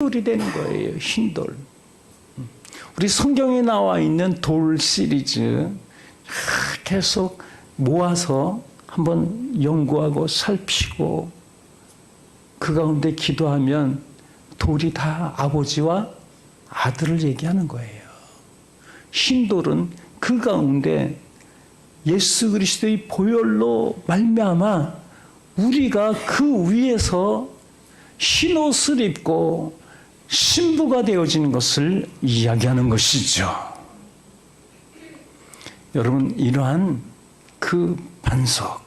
돌이 되는 거예요. 흰돌. 우리 성경에 나와 있는 돌 시리즈 계속 모아서 한번 연구하고 살피고 그 가운데 기도하면 돌이 다 아버지와 아들을 얘기하는 거예요. 흰돌은 그 가운데 예수 그리스도의 보혈로 말미암아 우리가 그 위에서 흰 옷을 입고 신부가 되어지는 것을 이야기하는 것이죠. 여러분 이러한 그 반석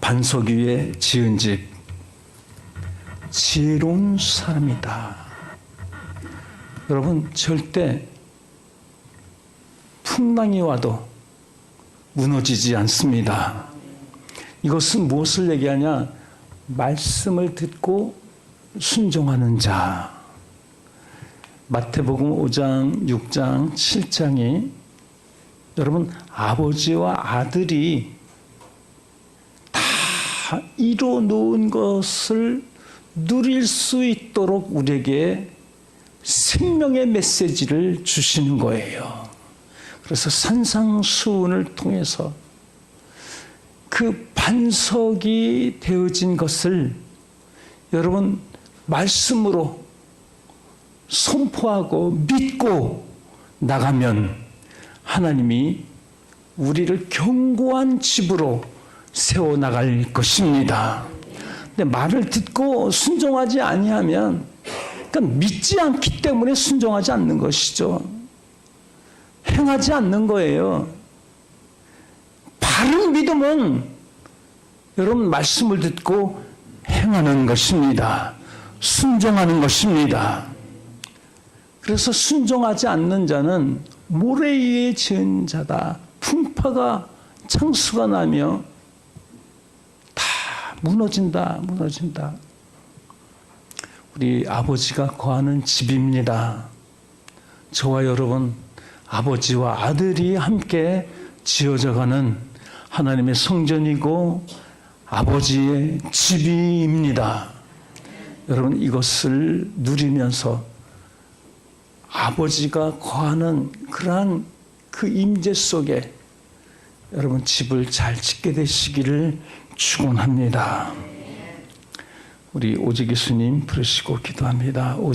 반석 위에 지은 집 지혜로운 사람이다. 여러분 절대 풍랑이 와도 무너지지 않습니다. 이것은 무엇을 얘기하냐? 말씀을 듣고 순종하는 자. 마태복음 5장, 6장, 7장이 여러분 아버지와 아들이 다 이뤄 놓은 것을 누릴 수 있도록 우리에게 생명의 메시지를 주시는 거예요. 그래서 산상수훈을 통해서 그 반석이 되어진 것을 여러분 말씀으로 선포하고 믿고 나가면 하나님이 우리를 견고한 집으로 세워 나갈 것입니다. 근데 말을 듣고 순종하지 아니하면 그러니까 믿지 않기 때문에 순종하지 않는 것이죠. 행하지 않는 거예요. 바른 믿음은 여러분 말씀을 듣고 행하는 것입니다. 순종하는 것입니다. 그래서 순종하지 않는 자는 모래 위에 지은 자다. 풍파가 창수가 나며 다 무너진다, 무너진다. 우리 아버지가 거하는 집입니다. 저와 여러분, 아버지와 아들이 함께 지어져 가는 하나님의 성전이고 아버지의 집입니다. 여러분, 이것을 누리면서 아버지가 거하는 그러한 그 임재 속에 여러분 집을 잘 짓게 되시기를 축원합니다. 우리 오직 예수님 부르시고 기도합니다.